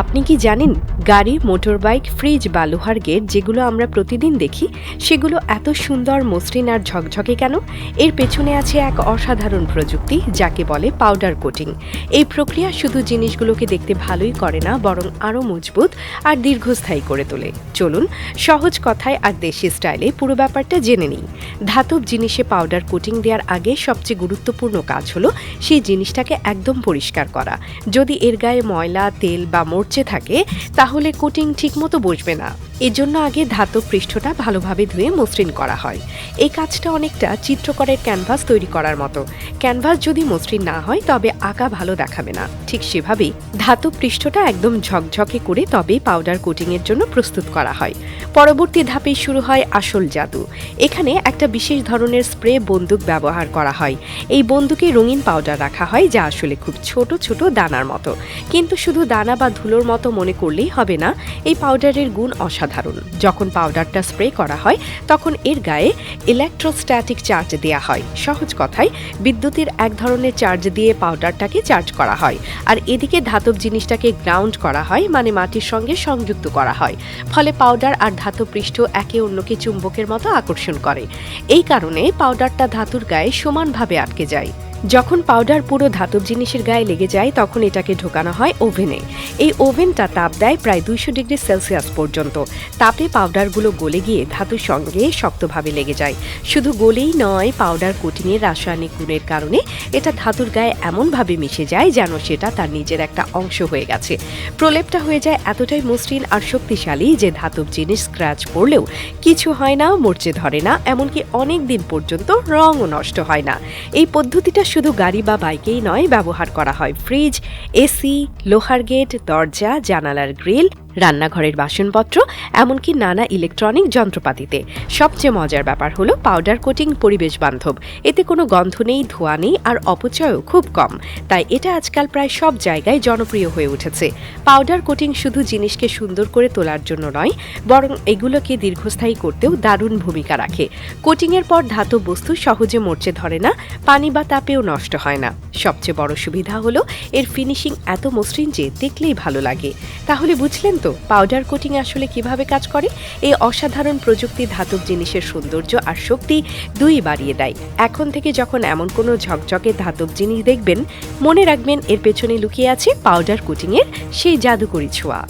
আপনি কি জানেন গাড়ি, মোটরবাইক, ফ্রিজ বা লোহার গেট যেগুলো আমরা প্রতিদিন দেখি, সেগুলো এত সুন্দর, মসৃণ আর ঝকঝকে কেন? এর পেছনে আছে এক অসাধারণ প্রযুক্তি যাকে বলে পাউডার কোটিং এই প্রক্রিয়া শুধু জিনিসগুলোকে দেখতে ভালোই করে না, বরং আরও মজবুত আর দীর্ঘস্থায়ী করে তোলে। চলুন, সহজ কথায় আর দেশি স্টাইলে পুরো ব্যাপারটা জেনে নিই। ধাতব জিনিসে পাউডার কোটিং দেওয়ার আগে সবচেয়ে গুরুত্বপূর্ণ কাজ হলো সেই জিনিসটাকে একদম পরিষ্কার করা। যদি এর গায়ে ময়লা, তেল বা মরচে থাকে, তাহলে কোটিং ঠিকমতো বসবে না। এজন্য আগে ধাতব পৃষ্ঠটা ভালোভাবে ধুয়ে মসৃণ করা হয়। এই কাজটা অনেকটা চিত্রকরের ক্যানভাস তৈরি করার মতো। ক্যানভাস যদি মসৃণ না হয়, তবে আঁকা ভালো দেখাবে না। ঠিক সেভাবেই ধাতব পৃষ্ঠটা একদম ঝকঝকে করে তবেই পাউডার কোটিংয়ের জন্য প্রস্তুত করা হয়। পরবর্তী ধাপে শুরু হয় আসল জাদু। এখানে একটা বিশেষ ধরনের স্প্রে বন্দুক ব্যবহার করা হয়। এই বন্দুকে রঙিন পাউডার রাখা হয়, যা আসলে খুব ছোট ছোট দানার মতো। কিন্তু শুধু দানা বা ধুলোর মতো মনে করলেই হবে না। এই পাউডারের গুণ অসাধারণ। যখন পাউডারটা স্প্রে করা হয়, তখন এর গায়ে ইলেকট্রোস্ট্যাটিক চার্জ দেওয়া হয়। সহজ কথায়, বিদ্যুতের এক ধরনের চার্জ দিয়ে পাউডারটাকে চার্জ করা হয়। আর এদিকে ধাতব জিনিসটাকে গ্রাউন্ড করা হয় মানে মাটির সঙ্গে সংযুক্ত করা হয়। ফলে পাউডার আর ধাতব পৃষ্ঠ একে অন্যকে চুম্বকের মতো আকর্ষণ করে। এই কারণে পাউডারটা ধাতুর গায়ে সমানভাবে আটকে যায়। যখন পাউডার পুরো ধাতব জিনিসের গায়ে লেগে যায়, তখন এটাকে ঢোকানো হয় ওভেনে। এই ওভেনটা তাপ দেয় প্রায় দুইশো ডিগ্রি সেলসিয়াস পর্যন্ত। তাপে পাউডারগুলো গলে গিয়ে ধাতুর সঙ্গে শক্তভাবে লেগে যায়। শুধু গলেই নয় পাউডার কোটিংয়ের রাসায়নিক গুণের কারণে এটা ধাতুর গায়ে এমনভাবে মিশে যায় যেন সেটা তার নিজের একটা অংশ হয়ে গেছে। প্রলেপটা হয়ে যায় এতটাই মসৃণ আর শক্তিশালী যে ধাতব জিনিস স্ক্র্যাচ পড়লেও কিছু হয় না, মরচে ধরে না, এমনকি অনেক দিন পর্যন্ত রঙও নষ্ট হয় না। এই পদ্ধতিটা শুধু গাড়ি বা বাইকেই নয়, ব্যবহার করা হয়। ফ্রিজ, এসি, লোহার গেট, দরজা, জানালার গ্রিল, রান্নাঘরের বাসনপত্র, এমনকি নানা ইলেকট্রনিক যন্ত্রপাতিতে। সবচেয়ে মজার ব্যাপার হলো পাউডার কোটিং পরিবেশ বান্ধব। এতে কোনো গন্ধ নেই, ধোঁয়া নেই আর অপচয়ও খুব কম। তাই এটা আজকাল প্রায় সব জায়গায় জনপ্রিয় হয়ে উঠেছে। পাউডার কোটিং শুধু জিনিসকে সুন্দর করে তোলার জন্য নয়, বরং এগুলোকে দীর্ঘস্থায়ী করতেও দারুণ ভূমিকা রাখে। কোটিংয়ের পর ধাতব বস্তু সহজে মরচে ধরে না, পানি বা তাপেও নষ্ট হয় না। সবচেয়ে বড় সুবিধা হলো এর ফিনিশিং এত মসৃণ যে দেখলেই ভালো লাগে। তাহলে বুঝলেন তো পাউডার কোটিং আসলে কীভাবে কাজ করে? এই অসাধারণ প্রযুক্তি ধাতব জিনিসের সৌন্দর্য আর শক্তি দুই বাড়িয়ে দেয়। এখন থেকে যখন এমন কোনো ঝকঝকে ধাতব জিনিস দেখবেন, মনে রাখবেন এর পেছনে লুকিয়ে আছে পাউডার কোটিংয়ের সেই জাদুকরি ছোঁয়া।